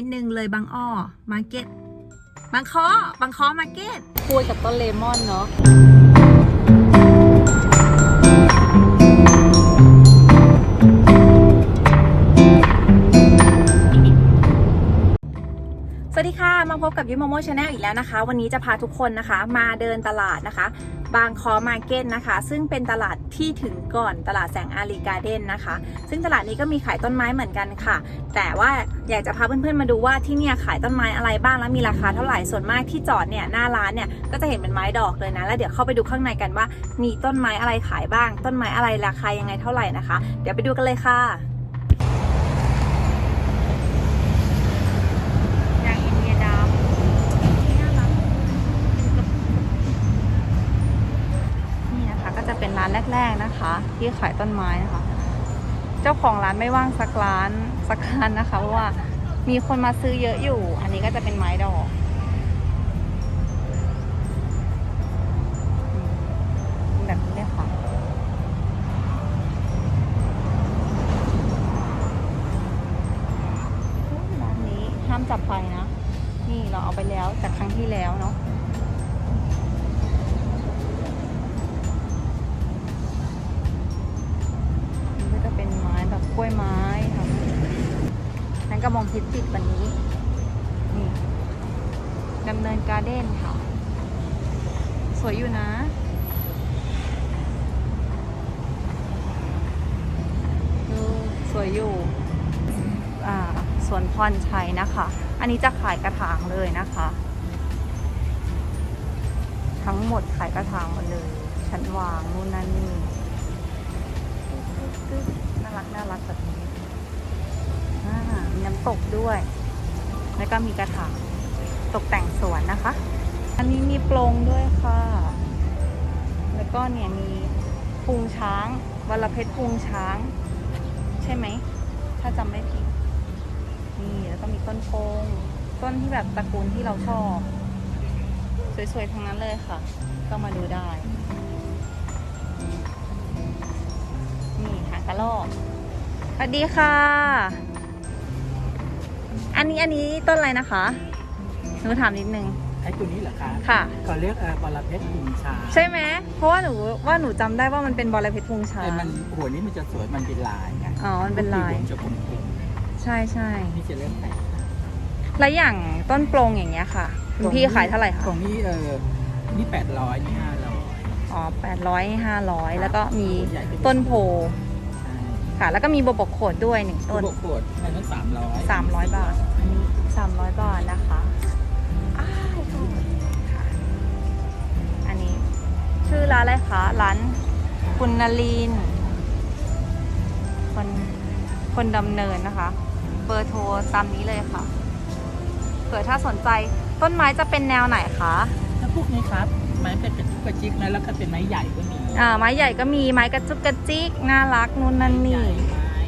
นิดนึงเลยบางอ้อมาร์เก็ตบางคอบางคอมาร์เก็ตคุยกับต้นเลมอนเนาะ วัสดีค่ะมาพบกับยิมโมโมชาแนลอีกแล้วนะคะ วันนี้จะพาทุกคนนะคะ มาเดินตลาดนะคะ บางคอมาร์เก็ตนะคะ ซึ่งเป็นตลาดที่ถึงก่อนตลาดแสงอารีการ์เด้นนะคะ ซึ่งตลาดนี้ก็มีขายต้นไม้เหมือนกันค่ะ แต่ว่าอยากจะพาเพื่อนๆมาดูว่าที่เนี่ยขายต้นไม้อะไรบ้างและมีราคาเท่าไหร่ส่วนมากที่จอดเนี่ยหน้าร้านเนี่ยก็จะเห็นเป็นไม้ดอกเลยนะแล้วเดี๋ยวเข้าไปดูข้างในกันว่า มีต้นไม้อะไรขายบ้าง ต้นไม้อะไรราคายังไงเท่าไหร่นะคะ เดี๋ยวไปดูกันเลยค่ะอย่างอินเดียดำน่ารักนี่นะคะก็จะเป็นร้านแรก ๆ นะคะ ที่ขายต้นไม้นะคะ เจ้าของร้านไม่ว่างสักร้านสักร้านนะคะเพราะว่ามีคนมาซื้อเยอะอยู่ อันนี้ก็จะเป็นไม้ดอก ติดวันนี้นี่ดำเนินการ์เด้นค่ะ สวยอยู่นะ ดูสวยอยู่อ่าสวนพรชัยนะคะ อันนี้จะขายกระถางเลยนะคะ ทั้งหมดขายกระถางหมดเลย ชั้นวางนู่นนั่นนี่น่ารักน่ารักแบบนี้ มีน้ำตกด้วย แล้วก็มีกระถางตกแต่งสวนนะคะ อันนี้มีโปรงด้วยค่ะ แล้วก็เนี่ยมีพุงช้างวัลเพชรพุงช้าง ใช่ไหม ถ้าจำไม่ผิด นี่แล้วก็มีต้นโพงต้นที่แบบตระกูลที่เราชอบ สวยๆ ทั้งนั้นเลยค่ะ ก็มาดูได้ นี่หางกระรอกสวัสดีค่ะ อันนี้อันนี้ต้นอะไรนะคะหนูถามนิดนึงไอ้ตัวนี้เหรอคะค่ะ เขาเรียกเอ่อบอลเพชรพุงชาใช่ไหมเพราะว่าหนูว่าหนูจำได้ว่ามันเป็นบอลเพชรพุงช้าแต่มันหัวนี้มันจะสวยมันเป็นลายไงอ๋อมันเป็นลายหัวจะกลมใช่ใช่ๆนี่จะเริ่มแตกแล้วอย่างต้นโปรงอย่างเงี้ยค่ะคุณพี่ขายเท่าไหร่คะตรงนี้เออนี่แปดร้อยนี่ห้าร้อย อ๋อแปดร้อยห้าร้อยแล้วก็มีใหญ่ขึ้ต้นโพใช่ ค่ะ แล้วก็มีบวบกโขดด้วยหนึ่งตัวต้นบกขวดอันนั้นสามร้อยสามร้อยบาท อันนี้สามร้อยบาทนะคะอ้ายค่ะ อันนี้ ชื่อร้านอะไรคะ ร้านคุณนลีน คนคนดำเนินนะคะ เบอร์โทรตามนี้เลยค่ะ เผื่อถ้าสนใจต้นไม้จะเป็นแนวไหนคะถ้าพวกนี้ครับ ไม้เป็นเป็นทุ กกระจิกนะแล้วก็เป็นไม้ใหญ่ก็มีอ่าไม้ใหญ่ก็มีไม้กระจุกกระจิกน่ารักนู่นนั่นนี่ไม้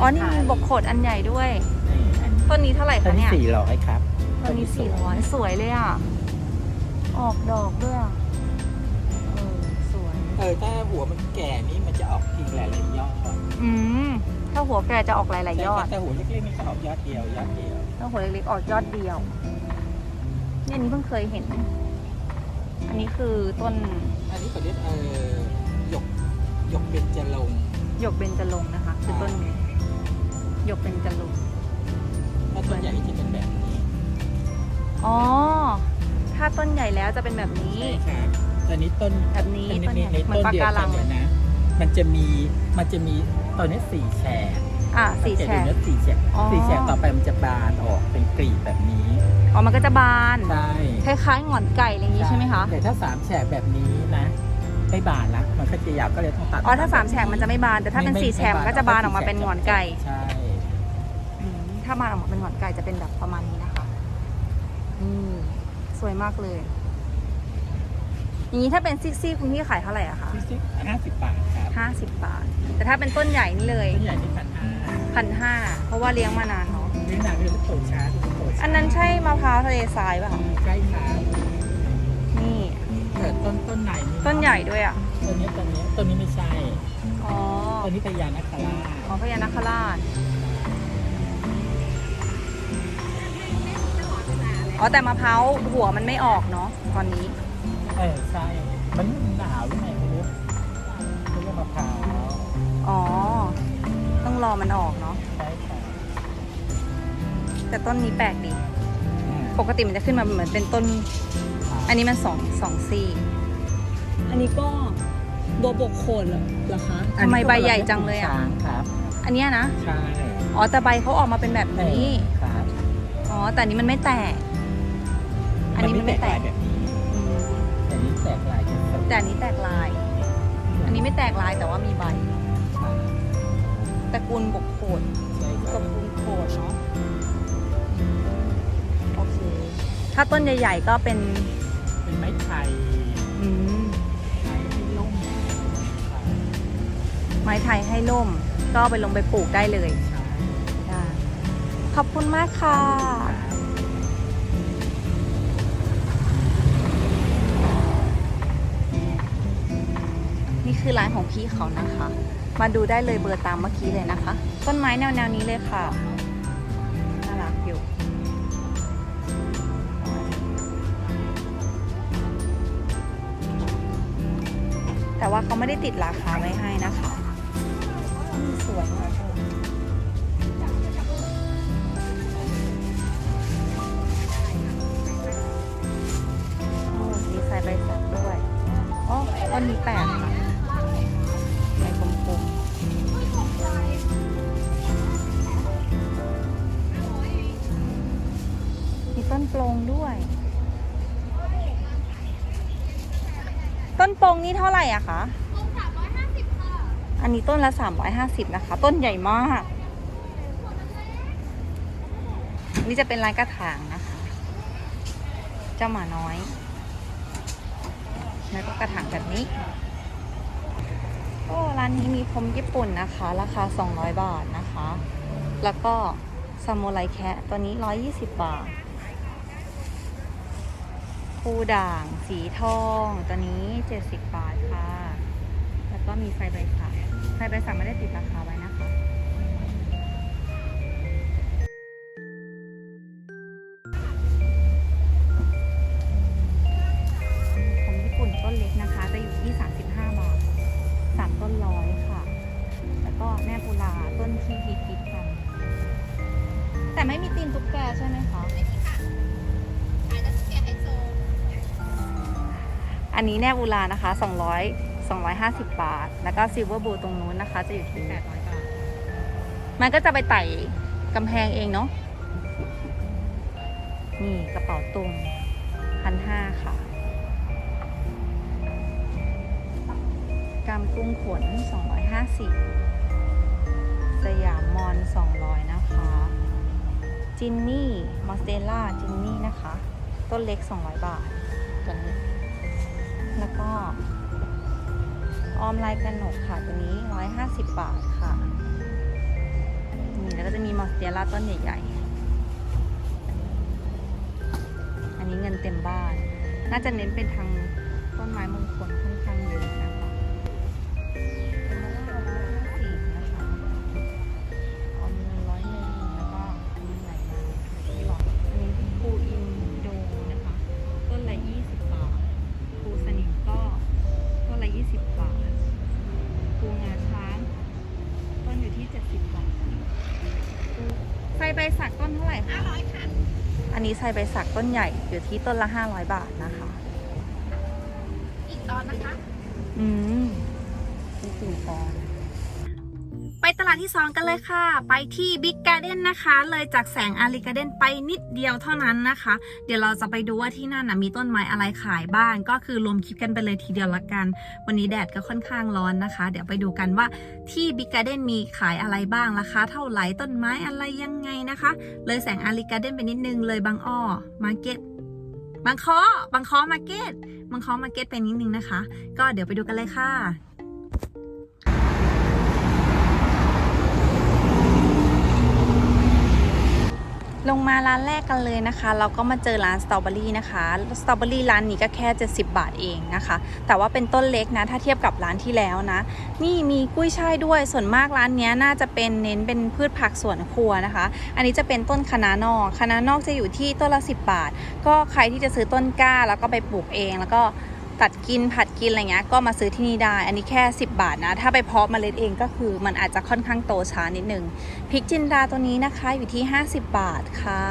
อ๋อนี่มีบกโขดอันใหญ่ด้วยนี่อันต้นนี้เท่าไหร่ต้คะนเนี่ยสี่ร้อยครับต้นนี้สี่ร้อยสวยเลยอะ ออกดอกด้วยอะเออสวย เออถ้าหัวมันแก่นี่มันจะออกทีหลายๆยอด อืมถ้าหัวแกจะออกหลายๆยอด แต่หัวเล็กๆนี่จะออกยอดเดียวยอดเดียว ถ้าหัวเล็กๆออกยอดเดียวเนี่ยอันนี้เพิ่งเคยเห็น อันนี้คือต้นอันนี้เขาเรียกเออหยกหยกเป็นจะลงค์หยกเบญจรงค์นะคะ คือต้นนี้หยกเบญจรงค์ถ้าต้นใหญ่จะเป็นแบบนี้อ๋อ ถ้าต้นใหญ่แล้วจะเป็นแบบนี้ ใช่ครับตอนนี้ต้นแบบนี้ในต้นในใหญ่ในเหมือนต้นปะเดียวการักันงเนี่ยนะ มันจะมีมันจะมีตอนนี้สี่แฉกอะสี่แฉสังเกตดูก นะสี่แฉกอ๋อ สี่แฉกต่อไปมันจะบานออกเป็นกลีบแบบนี้ อ๋อมันก็จะบานใช่คล้ายๆหงอนไก่อะไรอย่างนี้ใช่ไหมคะแต่ถ้าสามแฉกแบบนี้นะไม่บานละมันก็จะยาวก็เลยต้องตัดอ๋อถ้าสามแฉกมันจะไม่บานแต่ถ้าเป็นสี่แฉกมันก็จะบานออกมาเป็นหงอนไก่ใช่อืมถ้าบานออกมาเป็นหงอนไก่จะเป็นแบบประมาณนี้นะคะอืมสวยมากเลยอย่างนี้ถ้าเป็นซิกซี่คุณพี่ขายเท่าไหร่อะคะที่สิบห้าสิบบาทครับห้าสิบบาท แต่ถ้าเป็นต้นใหญ่นี่เลยต้นใหญ่ที่พันห้าพันห้าเพราะว่าเลี้ยงมานานเนาะนี่หนักเลยโตช้าดูโตช้า อันนั้นใช่มะพร้าวทะเลทรายป่ะคะใช่ครับนี่เกิดต้นต้นไหนนี่ต้นใหญ่ด้วยอะต้นนี้ต้นนี้ต้นนี้ไม่ใช่อ๋อต้นนี้พญานาคราชอ๋อพญานาคราชอ๋อแต่มะพร้าวหัวมันไม่ออกเนาะตอนนี้ เออใช่ มันหนาวหรือไงไม่รู้ไม่ใช่มะพร้าวอ๋อ ต้องรอมันออกเนาะใช่ค่ะ แต่ต้นนี้แปลกดีอืมปกติมันจะขึ้นมาเหมือนเป็นต้น อันนี้มันสองสองซี่อันนี้ก็บัวบกโคนเหรอเหรอคะทำไมใบใหญ่จังเลยอะช้างครับอันเนี้ยนะใช่อ๋อแต่ใบเขาออกมาเป็นแบบนี้ครับอ๋อแต่อันนี้มันไม่แตก อันนี้มันไม่แตกลายแบบนี้อืมแต่นี้แตกลายจะสวยแต่อันนี้แตกลาย อันนี้ไม่แตกลายแต่ว่ามีใบตระกูลบกโขดใช่ตครัระบกูลโขดเนาะ โอเค ถ้าต้นใหญ่ๆก็เป็นเป็นไม้ไผ่อืมไม้ที่ลุ่มไม้ไทยให้ล่ม ก็เอาไปลงไปปลูกได้เลยใช่ได้ขอบคุณมากค่ะ นี่คือร้านของพี่เขานะคะ มาดูได้เลยเบอร์ตามเมื่อกี้เลยนะคะ ต้นไม้แนวแนวๆนี้เลยค่ะ แต่ว่าเขาไม่ได้ติดราคาไว้ให้นะคะสวยมากโอ้ดีไซน์ใบสักด้วยอ๋อวันนี้แปดค่ะ งนี้เท่าไหร่อะคะอันนี้ต้นละ 350 นะคะ ต้นใหญ่มากนนี้จะเป็นลายกระถางนะคะ เจ้าหมาน้อย แล้วก็กระถางแบบนี้ก็ร้านนี้มีพรมญี่ปุ่นนะคะ ราคา 200 บาทนะคะ แล้วก็ซามูไรแคะตัวนี้ 120 บาท ภูด่างสีทองตัวนี้ 70 บาทค่ะ แล้วก็มีไฟใบสักไฟใบสักไม่ได้ติดราคาไว้นะคะของญี่ปุ่นต้นเล็กนะคะ จะอยู่ที่ 35 บาท 3 ต้นร้อยค่ะ แล้วก็แม่ปุลาต้นที่ฮิตฮิตๆกัน แต่ไม่มีตีนตุ๊กแกใช่ไหมคะ นนี้แนบอุลานะคะ 200 250 บาท แล้วก็ซิลเวอร์บูตรงนู้นนะคะ จะอยู่ที่800บาท มันก็จะไปไต่กำแพงเองเนาะ นี่กระเป๋าตุงพันห้าค่ะกำกุ้งขน 250 สยามมอน 200 นะคะ จินนี่ มอสเตลล่า จินนี่นะคะ ต้นเล็ก 200 บาทตัวนี้ แล้วก็ออมลายกระหนกค่ะ ตัวนี้ 150 บาทค่ะนี่แล้วก็จะมีมอสเตลล่าต้นใหญ่ๆ อันนี้เงินเต็มบ้าน น่าจะเน้นเป็นทางต้นไม้มงคล นนี้ไซใบสักต้นใหญ่อยู่ที่ต้นละห้าร้อยบาทนะคะ อีกตอนนะคะ อืมนี่สี่ตอนไป ตลาดที่ 2 กันเลยค่ะ ไปที่บิ๊กการ์เด้นนะคะ เลยจากแสงอารีการ์เด้นไปนิดเดียวเท่านั้นนะคะ เดี๋ยวเราจะไปดูว่าที่นั่นนะมีต้นไม้อะไรขายบ้าง ก็คือรวมคลิปกันไปเลยทีเดียวละกัน วันนี้แดดก็ค่อนข้างร้อนนะคะ เดี๋ยวไปดูกันว่าที่บิ๊กการ์เด้นมีขายอะไรบ้างราคาเท่าไหร่ต้นไม้อะไรยังไงนะคะ เลยแสงอารีการ์เด้นไปนิดนึงเลยบางอ้อมาร์เก็ตบางคอบางคอมาร์เก็ตบางคอมาร์เก็ตไปนิดนึงนะคะ ก็เดี๋ยวไปดูกันเลยค่ะ ลงมาร้านแรกกันเลยนะคะ เราก็มาเจอร้านสตรอเบอรี่นะคะสตรอเบอรี่ร้านนี้ก็แค่ 70 บาทเองนะคะ แต่ว่าเป็นต้นเล็กนะถ้าเทียบกับร้านที่แล้วนะ นี่มีกุ้ยช่ายด้วยส่วนมากร้านนี้น่าจะเป็นเน้นเป็นพืชผักสวนครัวนะคะ อันนี้จะเป็นต้นคะน้านอกคะน้านอกจะอยู่ที่ต้นละ 10 บาท ก็ใครที่จะซื้อต้นกล้าแล้วก็ไปปลูกเองแล้วก็ ตัดกินผัดกินอะไรเงี้ยก็มาซื้อที่นี่ได้ อันนี้แค่ 10 บาทนะ ถ้าไปเพาะเมล็ดเองก็คือมันอาจจะค่อนข้างโตช้านิดนึงพริกจินดาตัวนี้นะคะอยู่ที่ 50 บาทค่ะ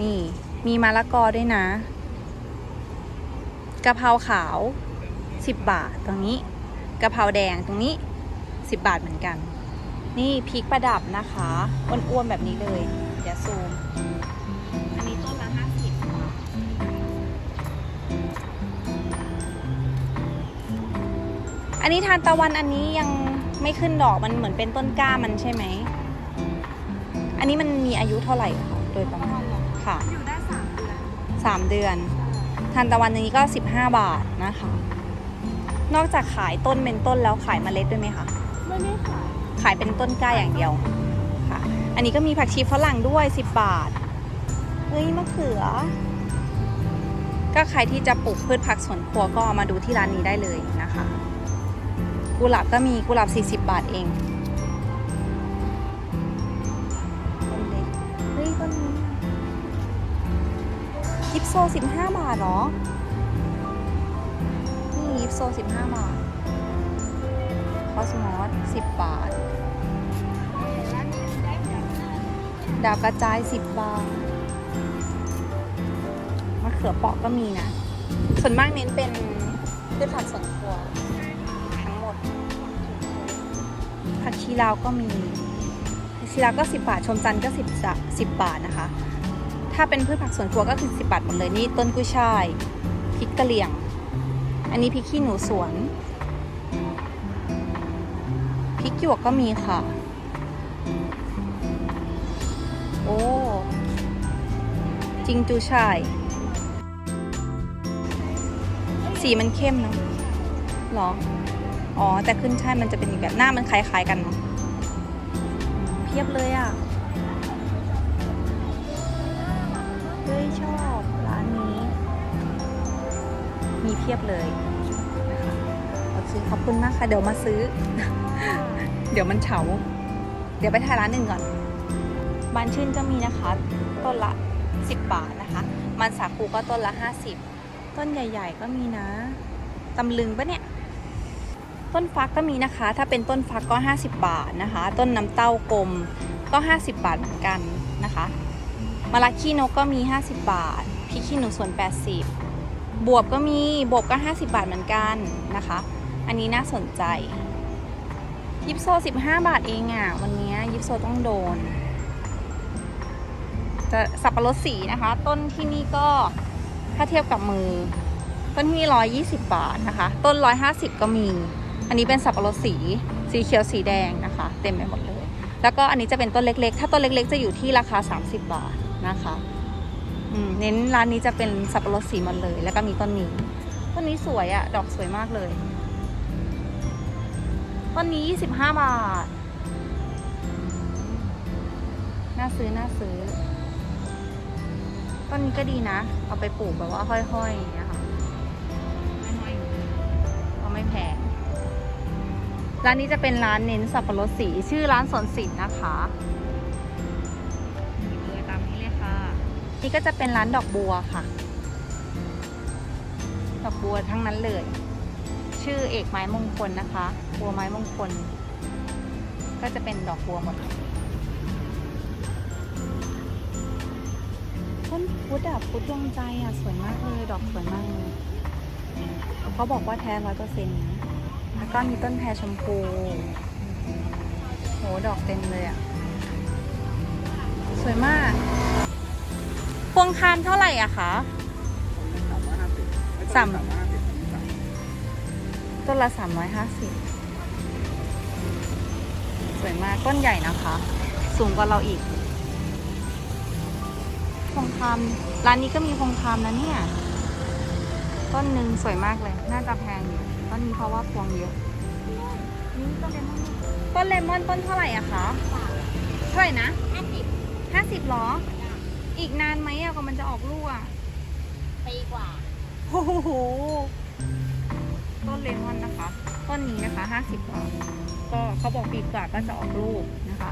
นี่มีมะละกอด้วยนะกะเพราขาว 10 บาทตรงนี้กะเพราแดงตรงนี้ 10 บาทเหมือนกัน นี่พริกประดับนะคะอ้วนๆแบบนี้เลย เดี๋ยวซูม อันนี้ทานตะวันอันนี้ยังไม่ขึ้นดอกมันเหมือนเป็นต้นกล้ามันใช่ไหม อันนี้มันมีอายุเท่าไหร่คะโดยประมาณค่ะ อยู่ได้สามเดือนสามเดือน ทานตะวันอันนี้ก็ 15 บาทนะคะ นอกจากขายต้นเป็นต้นแล้วขายเมล็ดด้วยไหมคะไม่ได้ขายขายเป็นต้นกล้าอย่างเดียวค่ะ อันนี้ก็มีผักชีฝรั่งด้วย 10 บาทเฮ้ยมะเขือ ก็ใครที่จะปลูกพืชผักสวนครัวก็มาดูที่ร้านนี้ได้เลยนะคะ กุหลาบก็มีกุหลาบ 40 บาทเองต้นเล็กเฮ้ยต้นนี้ยิปโซ 15 บาทเหรอ นี่ยิปโซ 15 บาท คอสมอส 10 บาท ดาวกระจาย 10 บาท มะเขือเปาะก็มีนะ ส่วนมากเน้นเป็นพืชผักสวนครัว ผักชีลาวก็มีผักชีลาวก็ 10 บาท ชมจันทร์ก็ 10จะ10 บาทนะคะ ถ้าเป็นพืชผักสวนครัวก็คือ 10 บาทหมดเลยนี่ต้นกุ้ยช่ายพริกกะเหรี่ยง อันนี้พริกขี้หนูสวนพริกหยวกก็มีค่ะ โอ้จริงจูช่ายสีมันเข้มนะหรอ อ๋อ แต่ขึ้นช่ายมันจะเป็นอีกแบบหน้ามันคล้าย ๆ กันเนอะเพียบเลยอะเฮ้ยชอบร้านนี้ มีเพียบเลยนะคะโอเคขอบคุณมากค่ะ เดี๋ยวมาซื้อ เดี๋ยวมันเฉา เดี๋ยวไปถ่ายร้านหนึ่งก่อนบานชื่นก็มีนะคะ ต้นละ 10 บาทนะคะ มันสาคูก็ต้นละ 50 ต้นใหญ่ ๆ ก็มีนะตำลึงปะเนี่ย ต้นฟักก็มีนะคะ ถ้าเป็นต้นฟักก็ 50 บาทนะคะ ต้นน้ำเต้ากลมก็ 50 บาทเหมือนกันนะคะมะระขี้นกก็มี 50 บาทพริกขี้หนูสวน 80 บวบก็มีบวบก็ 50 บาทเหมือนกันนะคะ อันนี้น่าสนใจ ยิปโซ 15 บาทเองอะ่ะ วันนี้ยิปโซต้องโดน จะสับปะรดสีนะคะ ต้นที่นี่ก็ถ้าเทียบกับมือ ต้นที่นี่120 บาทนะคะ ต้น 150 ก็มี อันนี้เป็นสับปะรดสี สีเขียวสีแดงนะคะ เต็มไปหมดเลย แล้วก็อันนี้จะเป็นต้นเล็กๆ ถ้าต้นเล็กๆ จะอยู่ที่ราคา 30 บาทนะคะเน้นร้านนี้จะเป็นสับปะรดสีหมดเลย แล้วก็มีต้นนี้ ต้นนี้สวยอะ่ะดอกสวยมากเลย ต้นนี้ 25 บาท น่าซื้อ น่าซื้อ ต้นนี้ก็ดีนะ เอาไปปลูกแบบว่าห้อยๆอย่างเงี้ยค่ะห้อยๆก็ไม่แพง ร้านนี้จะเป็นร้านเน้นสับปะรดสี ชื่อร้านสวนสินนะคะนี่เลยตามนี้เลยค่ะ นี่ก็จะเป็นร้านดอกบัวค่ะ ดอกบัวทั้งนั้นเลย ชื่อเอกไม้มงคลนะคะ บัวไม้มงคล ก็จะเป็นดอกบัวหมดเลยต้นพุทธอะพุทธดวงใจอะสวยมากเลย ดอกสวยมากเลยเขาบอกว่าแท้ร้อยเปอร์เซ็นต์นะ แล้วก็มีต้นแพรชมพูโหดอกเต็มเลยอะสวยมาก พวงคามเท่าไหร่อะคะสามต้นละ350สวยมากต้นใหญ่นะคะ สูงกว่าเราอีกพงคามร้านนี้ก็มีพงคามนะเนี่ย ต้นหนึ่งสวยมากเลย น่าจะแพงอยู่ ต้นนี้เพราะว่าพวงเยอะนี่ต้นเลมอนต้นเลมอนต้นเท่าไหร่อะคะเท่าไหร่นะ50 50หรอ อีกนานไหมอะกว่ามันจะออกลูกอะปีกว่าโอ้โหต้นเลมอนนะคะ ต้นนี้นะคะห้าสิบบาทก็เขาบอกปีกว่าก็จะออกลูกนะคะ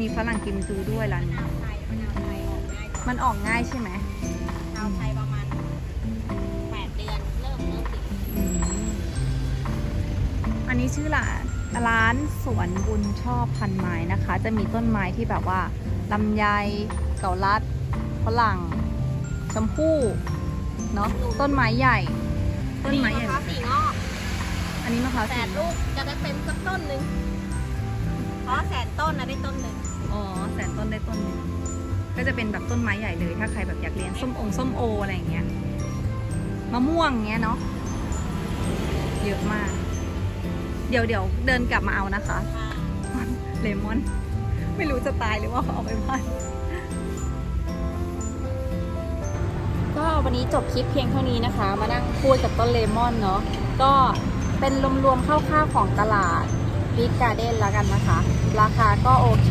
มีฝรั่งกิมจูด้วยร้านนี้มะนาวไทยมะนาวไทยออกง่ายมันออกง่ายใช่ไหม นนี้ชื่อร้านร้านสวนบุญชอบพันไม้นะคะ จะมีต้นไม้ที่แบบว่าลำไยเกาลัดฝรั่งชมพู่เนาะต้นไม้ใหญ่ ต้นไม้ใหญ่ มะพร้าวสีงอกอันนี้มะพร้าวแสสีนลูกจะได้เป็นสักต้นหนึ่งเพราะแสนต้นนะได้ต้นหนึ่งอ๋อแสนต้นได้ต้นหนึงก็จะเป็นแบบต้นไม้ใหญ่เลย ถ้าใครแบบอยากเลี้ยงส้มองส้มโออะไรอย่างเงี้ยมะม่วงเงี้ยเนาะเยอะมากเดี๋ยวเดี๋ยวเดินกลับมาเอานะคะ เลมอน ไม่รู้จะตายหรือว่าเอาไปบ้านก็วันนี้จบคลิปเพียงเท่านี้นะคะ มานั่งพูดกับต้นเลมอนเนาะก็เป็นรวมๆคร่าวๆของตลาดบิ๊กการ์เด้นแล้วกันนะคะ ราคาก็โอเค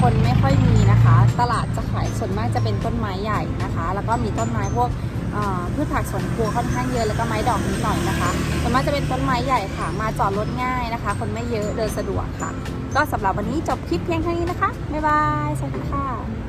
คนไม่ค่อยมีนะคะ ตลาดจะขายส่วนมากจะเป็นต้นไม้ใหญ่นะคะ แล้วก็มีต้นไม้พวก พืชผักสวนครัวค่อนข้างเยอะแล้วก็ไม้ดอกนิดหน่อยนะคะส่วนมากจะเป็นต้นไม้ใหญ่ค่ะ มาจอดรถง่ายนะคะ คนไม่เยอะเดินสะดวกค่ะ ก็สำหรับวันนี้จบคลิปเพียงเท่านี้นะคะ บ๊ายบาย สวัสดีค่ะ